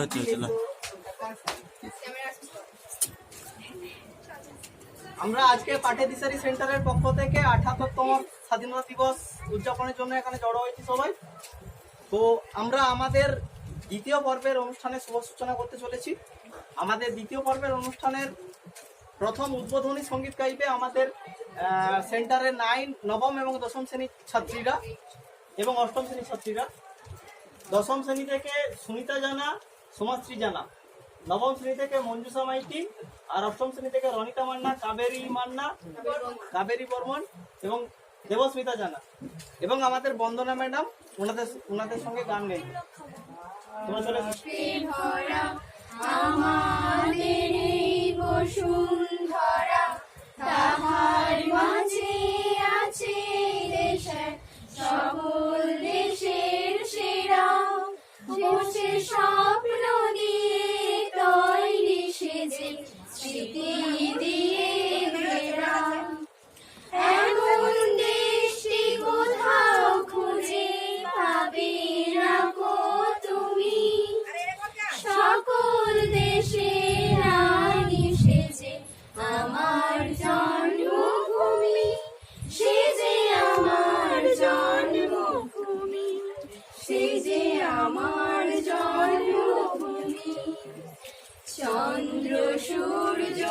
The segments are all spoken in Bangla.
হচ্ছে হচ্ছে হচ্ছে। আমরা আজকে পাঠে দিশারি সেন্টারের পক্ষ থেকে আঠাত্তরতম স্বাধীনতা দিবস উদযাপনের জন্য এখানে জড়ো হয়েছি সবাই। তো আমরা আমাদের দ্বিতীয় পর্বের অনুষ্ঠানের শুভ সূচনা করতে চলেছি। আমাদের দ্বিতীয় পর্বের অনুষ্ঠানের প্রথম উদ্বোধনী সংগীত গাইবে আমাদের সেন্টারের নাইন, নবম এবং দশম শ্রেণির ছাত্রীরা এবং অষ্টম শ্রেণির ছাত্রীরা। দশম শ্রেণি থেকে সুনিতা জানা সোমাশ্রী জানা। নবম শ্রেণি থেকে মঞ্জুষা মাইতি, আর অষ্টম শ্রেণি থেকে রনিতা মান্না, কাবেরী মান্না, কাবেরী বর্মন এবং দেবস্মিতা জানা। এবং আমাদের বন্দনা ম্যাডাম, ওনাদের ওনাদের সঙ্গে গান গাই তোমরা চলে আমাদের এই আমার জন্মভূমি সে যে আমার জন্মভূমি সে যে আমার জন্মভূমি। চন্দ্র সূর্য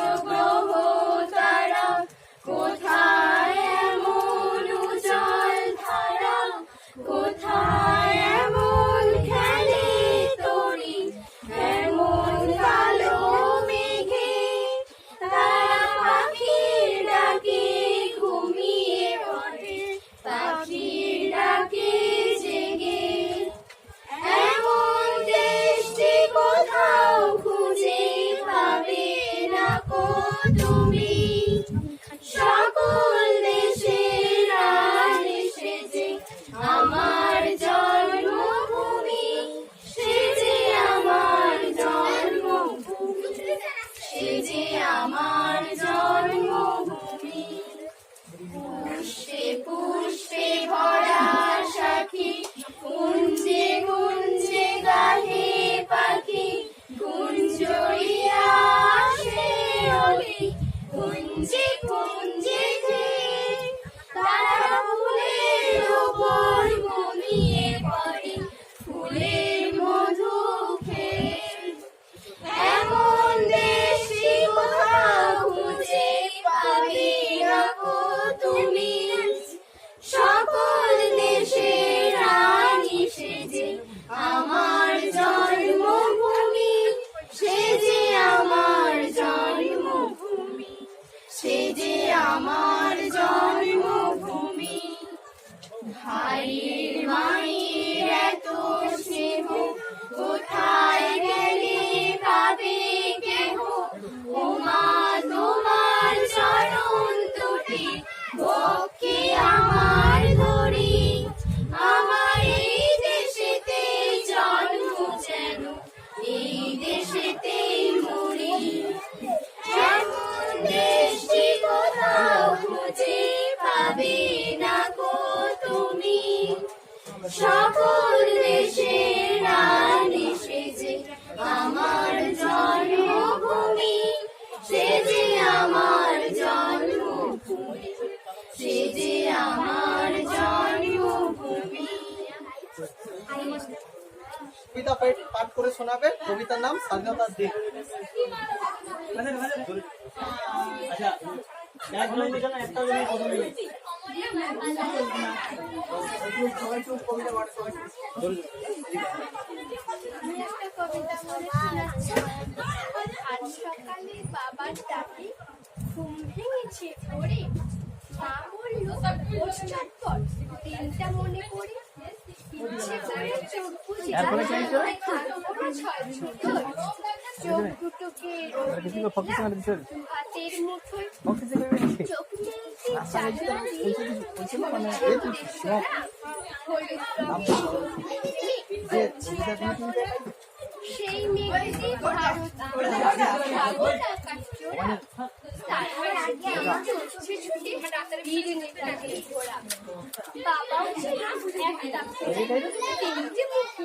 তুমি তুমি সকল দেশের রানী সেজে আমার জন্মভূমি সে যে আমার জন্মভূমি সে যে আমার জন্মভূমি কবিতা পাঠ- পাঠ করে শোনাবে কবিতার নাম স্বাধীনতার দিন আচ্ছা একটা আমি একটা কবিতা বলে শোনাচ্ছি আজ সকালে বাবার ডাকে ঘুম ভেঙেছে ভোরে মা বলল বসবার দিনটা মনে পড়ে ইচ্ছে করে চোখ বুঝে ছয় দুটোকে হাতের মুঠোয় সেই মেঘটি ভারত সাগর আকাশ জোড়া তার আগে আমার চলছে ছুটে বীর নেতাদের ঘোড়া বাবা ছিল একটা তিনটে মুখি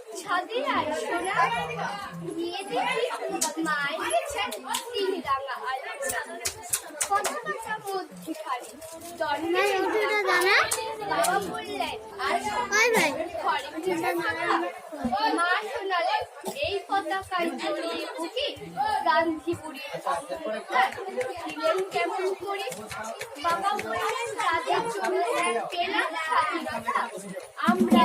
ছাদে আর সোনা গিয়ে দেখি মা এসেছেন তিনি রাঙা আলো কথা বার্তা মধ্যেখানে দরজা জানা? বাবা বললেন আজ ঘরে ঢুকে মা শোনালেন এই পতাকায় জড়িয়ে বুকে গান্ধীপুরের পতাকা দিলেন কেমন করে? বাবা বললেন তাদের জন্য পেলাম স্বাধীনতা। আমরা